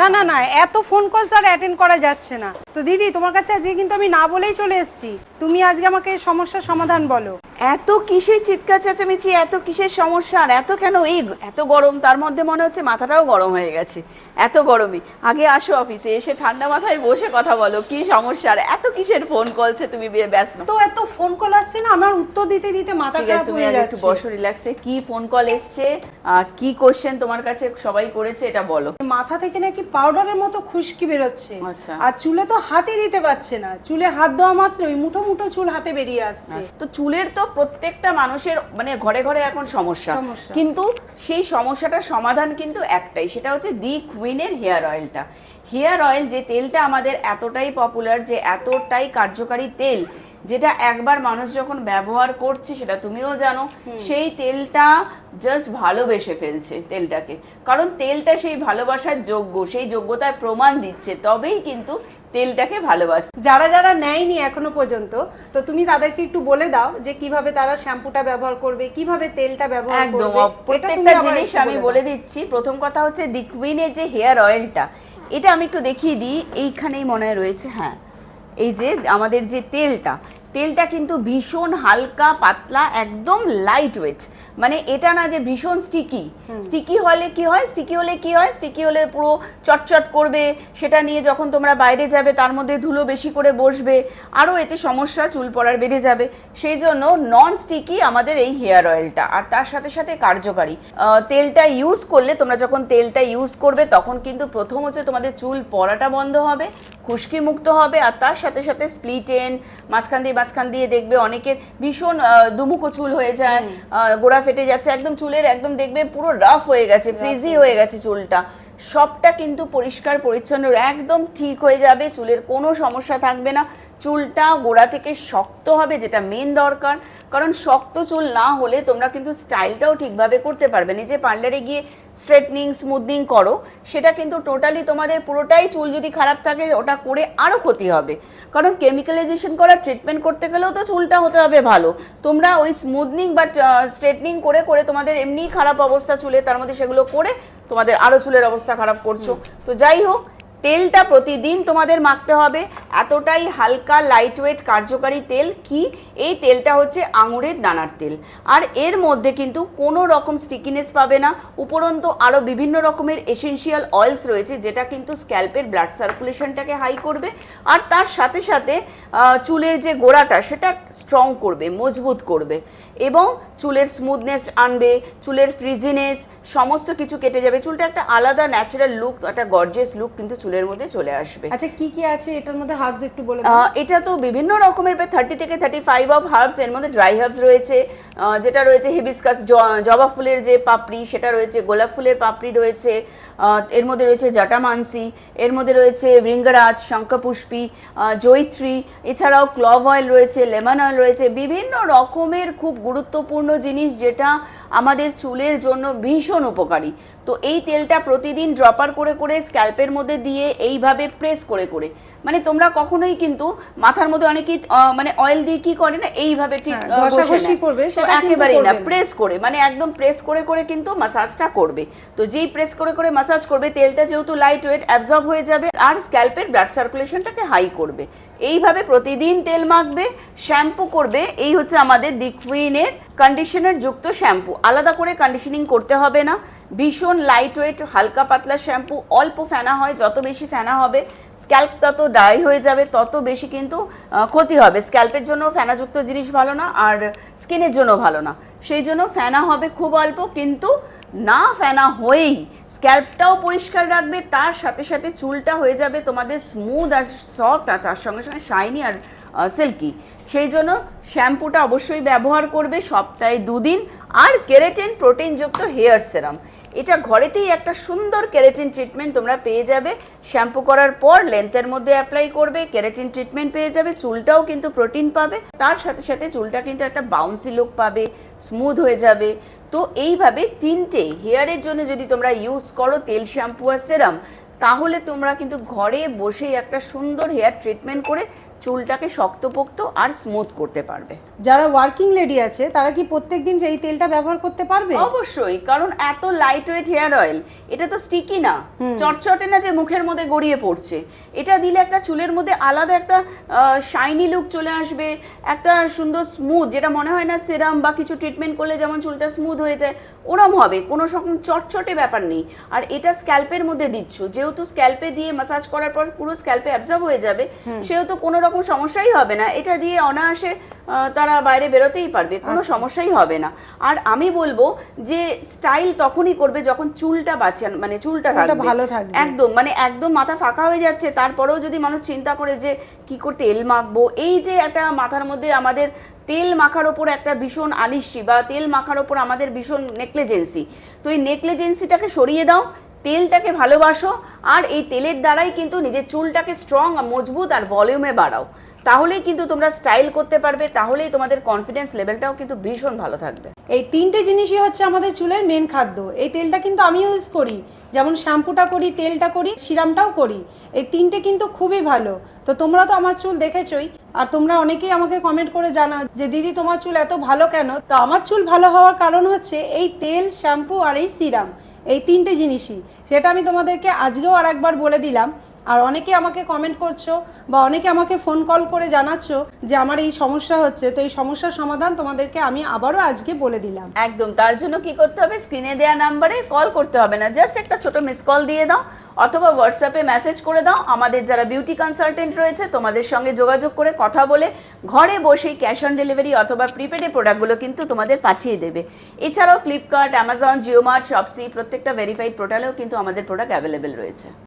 না না না এত ফোন কল স্যার অ্যাটেন্ড করা যাচ্ছে না। তো দিদি তোমার কাছে আজকে কিন্তু আমি না বলেই চলে এসেছি। তুমি আজকে আমাকে সমস্যার সমাধান বলো। এত কিসের চিৎকার চেঁচামেচি এত কিসের সমস্যা আর এত কেন এই এত গরম তার মধ্যে মনে হচ্ছে মাথাটাও গরম হয়ে গেছে। এত গরমে আগে আসো অফিসে এসে ঠান্ডা মাথায় বসে কথা বলো কি সমস্যা আর এত কিসের ফোন কলছে তুমি ব্যস্ত। তো এত ফোন কল আসছে না আমার উত্তর দিতে দিতে মাথা খারাপ হয়ে আগে একটু যাচ্ছে। বসো রিল্যাক্সে কি ফোন কল এসছে কি কোশ্চেন তোমার কাছে সবাই করেছে এটা বলো। মাথা থেকে নাকি পাউডারের মতো খুশকি বেরোচ্ছে। আচ্ছা। আর চুলে তো হাতই দিতে পারছে না। চুলে হাত দেওয়া মাত্রই মুঠো মুঠো চুল হাতে বেরিয়ে আসছে। তো চুলের তো প্রত্যেকটা মানুষের মানে ঘরে ঘরে এখন সমস্যা। কিন্তু সেই সমস্যাটার সমাধান কিন্তু একটাই সেটা হচ্ছে দি কুইনের হেয়ার অয়েলটা। হেয়ার অয়েল যে তেলটা আমাদের এতটাই পপুলার যে এতটাই কার্যকারী তেল যেটা একবার মানুষ যখন ব্যবহার করছে সেটা তুমিও জানো সেই তেলটা জাস্ট ভালোবেসে ফেলছে তেলটাকে। কারণ তেলটা সেই ভালোবাসার যোগ্য সেই যোগ্যতার প্রমাণ দিচ্ছে তবেই কিন্তু তেলটাকে ভালোবাসে। যারা যারা নেয়নি এখনও পর্যন্ত তো তুমি তাদেরকে একটু বলে দাও যে কীভাবে তারা শ্যাম্পুটা ব্যবহার করবে কীভাবে তেলটা ব্যবহার করবে প্রত্যেকটা জিনিস আমি বলে দিচ্ছি। প্রথম কথা হচ্ছে দি কুইনের যে হেয়ার অয়েলটা এটা আমি একটু দেখিয়ে দিই। এইখানেই মনে হয় রয়েছে হ্যাঁ এই যে আমাদের যে তেলটা তেলটা কিন্তু ভীষণ হালকা পাতলা একদম লাইট ওয়েট মানে এটা না যে ভীষণ স্টিকি স্টিকি হলে কি হয়? স্টিকি হলে কি হয়? স্টিকি হলে পুরো চটচট করবে। সেটা নিয়ে যখন তোমরা বাইরে যাবে তার মধ্যে ধুলো বেশি করে বসবে। আরও এতে সমস্যা চুল পড়ার বেড়ে যাবে। সেই জন্য নন স্টিকি আমাদের এই হেয়ার অয়েলটা আর তার সাথে সাথে কার্যকারী। তেলটা ইউজ করলে তোমরা যখন তেলটা ইউজ করবে তখন কিন্তু প্রথম হচ্ছে তোমাদের চুল পড়াটা বন্ধ হবে খুশকি মুক্ত হবে। আর তার সাথে সাথে স্প্লিটেন মাঝখান দিয়ে মাঝখান দিয়ে দেখবে অনেকের ভীষণ দুমুখো চুল হয়ে যায়। গোড়া ফেটে যাচ্ছে একদম চুলের একদম দেখবে পুরো রাফ হয়ে গেছে ফ্রিজি হয়ে গেছে চুলটা। সবটা কিন্তু পরিষ্কার, পরিচ্ছন্ন, একদম ঠিক হয়ে যাবে, চুলের কোনো সমস্যা থাকবে না। চুলটা গোড়া থেকে শক্ত হবে, যেটা মেন দরকার। কারণ শক্ত চুল না হলে তোমরা কিন্তু স্টাইলটাও ঠিকভাবে করতে পারবে না। যে পার্লারে গিয়ে স্ট্রেটনিং স্মুথনিং করো, সেটা কিন্তু টোটালি তোমাদের পুরোটাই চুল যদি খারাপ থাকে, ওটা করে আরও ক্ষতি হবে। কারণ কেমিক্যালাইজেশন করা ট্রিটমেন্ট করতে গেলেও তো চুলটা হতে হবে ভালো। তোমরা ওই স্মুথনিং বা স্ট্রেটনিং করে করে তোমাদের এমনিই খারাপ অবস্থা চুলে, তার মধ্যে সেগুলো করে তোমাদের আরও চুলের অবস্থা খারাপ করছ। তো যাই হোক তেলটা প্রতিদিন তোমাদের মাখতে হবে। এতটাই হালকা লাইট ওয়েট কার্যকারী তেল কি? এই তেলটা হচ্ছে আঙুরের দানার তেল। আর এর মধ্যে কিন্তু কোনো রকম স্টিকিনেস পাবে না। উপরন্তু আরও বিভিন্ন রকমের এসেনশিয়াল অয়েলস রয়েছে, যেটা কিন্তু স্ক্যাল্পের ব্লাড সার্কুলেশনটাকে হাই করবে। আর তার সাথে সাথে চুলের যে গোড়াটা, সেটা স্ট্রং করবে, মজবুত করবে। এবং চুলের স্মুথনেস আনবে, চুলের ফ্রিজিনেস সমস্ত কিছু কেটে যাবে। চুলটা একটা আলাদা ন্যাচারাল লুক একটা গর্জিয়াস লুক কিন্তু চুলের মধ্যে চলে আসবে। আচ্ছা কি কি আছে এটার মধ্যে হার্বস একটু বলে এটা তো বিভিন্ন রকমের প্রায় থার্টি থেকে থার্টি ফাইভ অফ হার্বস এর মধ্যে ড্রাই হার্বস রয়েছে যেটা রয়েছে হিবিসকাস জবা ফুলের যে পাপড়ি সেটা রয়েছে গোলাপ ফুলের পাপড়ি রয়েছে এর মধ্যে রয়েছে জাটামানসি এর মধ্যে রয়েছে ভৃঙ্গরাজ শঙ্খপুষ্পী জৈত্রী এছাড়াও ক্লভ অয়েল রয়েছে লেমন অয়েল রয়েছে বিভিন্ন রকমের খুব গুরুত্বপূর্ণ জিনিস যেটা আমাদের চুলের জন্য ভীষণ উপকারী। তো এই তেলটা প্রতিদিন ড্রপার করে করে স্ক্যাল্পের মধ্যে দিয়ে এইভাবে প্রেস করে করে। মানে তোমরা কখনোই কিন্তু মাথার মধ্যে অনেকেই মানে অয়েল দিয়ে কি করে না এইভাবে ঠিক হ্যাঁ, ঘষাঘষি করবে, সেটা কিন্তু একেবারেই না না। প্রেস করে মানে একদম প্রেস করে করে কিন্তু মাসাজটা করবে। তো যেই প্রেস করে করে মাসাজ করবে তেলটা যেহেতু লাইট ওয়েট অ্যাবজর্ব হয়ে যাবে আর স্ক্যাল্পের ব্লাড সার্কুলেশনটাকে হাই করবে। এইভাবে প্রতিদিন তেল মাখবে শ্যাম্পু করবে এই হচ্ছে আমাদের দি কুইনের কন্ডিশনার যুক্ত শ্যাম্পু আলাদা করে কন্ডিশনিং করতে হবে না। ভীষণ লাইট ওয়েট হালকা পাতলা শ্যাম্পু অল্প ফেনা হয়, যত বেশি ফেনা হবে স্ক্যাল্প তত ডাই হয়ে যাবে, তত বেশি কিন্তু ক্ষতি হবে। স্ক্যাল্পের জন্য ফেনাযুক্ত জিনিস ভালো না, আর স্কিনের জন্য ভালো না। সেই জন্য ফেনা হবে খুব অল্প, কিন্তু না ফেনা হয়েই স্ক্যাল্পটাও পরিষ্কার রাখবে, তার সাথে সাথে চুলটা হয়ে যাবে তোমাদের স্মুথ আর সফট আর তার সঙ্গে সঙ্গে শাইনি আর সিল্কি সেই জন্য শ্যাম্পুটা অবশ্যই ব্যবহার করবে সপ্তাহে দুদিন আর কেরাটিন প্রোটিনযুক্ত হেয়ার সেরাম। এটা ঘরেতেই একটা সুন্দর কেরাটিন ট্রিটমেন্ট তোমরা পেয়ে যাবে। শ্যাম্পু করার পর লেন্থের মধ্যে অ্যাপ্লাই করবে, কেরাটিন ট্রিটমেন্ট পেয়ে যাবে, চুলটাও কিন্তু প্রোটিন পাবে। তার সাথে সাথে চুলটা কিন্তু একটা বাউন্সি লুক পাবে স্মুথ হয়ে যাবে। তো এইভাবে তিনটে হেয়ারের জন্য যদি তোমরা ইউজ করো, তেল, শ্যাম্পু আর সেরাম, তাহলে তোমরা কিন্তু ঘরে বসেই একটা সুন্দর হেয়ার ট্রিটমেন্ট করে চুলটাকে শক্তপোক্ত আর স্মুথ করতে পারবে। যারা ওয়ার্কিং লেডি আছে তারা কি প্রত্যেকদিন এই তেলটা ব্যবহার করতে পারবে? অবশ্যই কারণ এত লাইট ওয়েট হেয়ার অয়েল এটা তো স্টিকি না। চটচটে না যে মুখের মধ্যে গড়িয়ে পড়ছে। এটা দিলে একটা চুলের মধ্যে আলাদা একটা শাইনি লুক চলে আসবে একটা সুন্দর স্মুথ যেটা মনে হয় না সেরাম বা কিছু ট্রিটমেন্ট করলে যেমন চুলটা স্মুথ হয়ে যায় ওরম হবে কোনো রকম চটচটে ব্যাপার নেই। আর এটা স্ক্যাল্পের মধ্যে দিচ্ছ যেহেতু স্ক্যাল্পে দিয়ে মাসাজ করার পর পুরো স্ক্যাল্পে অ্যাবজর্ব হয়ে যাবে সেহেতু কোনো রকম সমস্যাই হবে না। এটা দিয়ে অনায়াসে তারা বাইরে বেরোতেই পারবে। কোনো সমস্যাই হবে না। আর আমি বলব যে স্টাইল তখনই করবে যখন চুলটা বাঁচান মানে চুলটা থাকবে ভালো থাকবে। একদম মানে একদম মাথা ফাঁকা হয়ে যাচ্ছে। তারপরেও যদি মানুষ চিন্তা করে যে কি করে তেল মাখবো? এই যে একটা মাথার মধ্যে আমাদের তেল মাখার ওপর একটা ভীষণ আলিস্যি বা তেল মাখার ওপর আমাদের ভীষণ নেকলেজেন্সি। তো এই নেকলেজেন্সিটাকে সরিয়ে দাও তেলটাকে ভালোবাসো, আর এই তেলের দ্বারাই কিন্তু নিজের চুলটাকে স্ট্রং মজবুত আর ভলিউমে বাড়াও। তাহলেই কিন্তু তোমরা স্টাইল করতে পারবে, তাহলেই তোমাদের কনফিডেন্স লেভেলটাও কিন্তু ভীষণ ভালো থাকবে। এই তিনটে জিনিসই হচ্ছে আমাদের চুলের মেন খাদ্য। এই তেলটা কিন্তু আমি ইউজ করি। যেমন শ্যাম্পুটা করি, তেলটা করি, সিরামটাও করি। এই তিনটে কিন্তু খুবই ভালো। তো তোমরা তো আমার চুল দেখেছই, আর তোমরা অনেকেই আমাকে কমেন্ট করে জানাও যে, দিদি, তোমার চুল এত ভালো কেন? তো আমার চুল ভালো হওয়ার কারণ হচ্ছে এই তেল, শ্যাম্পু আর এই সিরাম। এই তিনটে জিনিসই। সেটা আমি তোমাদেরকে আজকেও আর একবার বলে দিলাম। আর অনেকে আমাকে কমেন্ট করছ বা অনেকে আমাকে ফোন কল করে জানাচ্ছো যে আমার এই সমস্যা হচ্ছে। তো এই সমস্যার সমাধান তোমাদেরকে আমি আবারও আজকে বলে দিলাম। একদম, তার জন্য কি করতে হবে? স্ক্রিনে দেওয়া নাম্বারে কল করতে হবে না। জাস্ট একটা ছোট মিস কল দিয়ে দাও অথবা হোয়াটসঅ্যাপে মেসেজ করে দাও। আমাদের যারা বিউটি কনসালটেন্ট রয়েছে, তোমাদের সঙ্গে যোগাযোগ করে কথা বলে ঘরে বসেই ক্যাশ অন ডেলিভারি অথবা প্রিপেডে প্রোডাক্টগুলো কিন্তু তোমাদের পাঠিয়ে দেবে। এছাড়াও ফ্লিপকার্ট অ্যামাজন জিওমার্ট শপসি প্রত্যেকটা ভেরিফাইড পোর্টালেও কিন্তু আমাদের প্রোডাক্ট অ্যাভেলেবেল রয়েছে।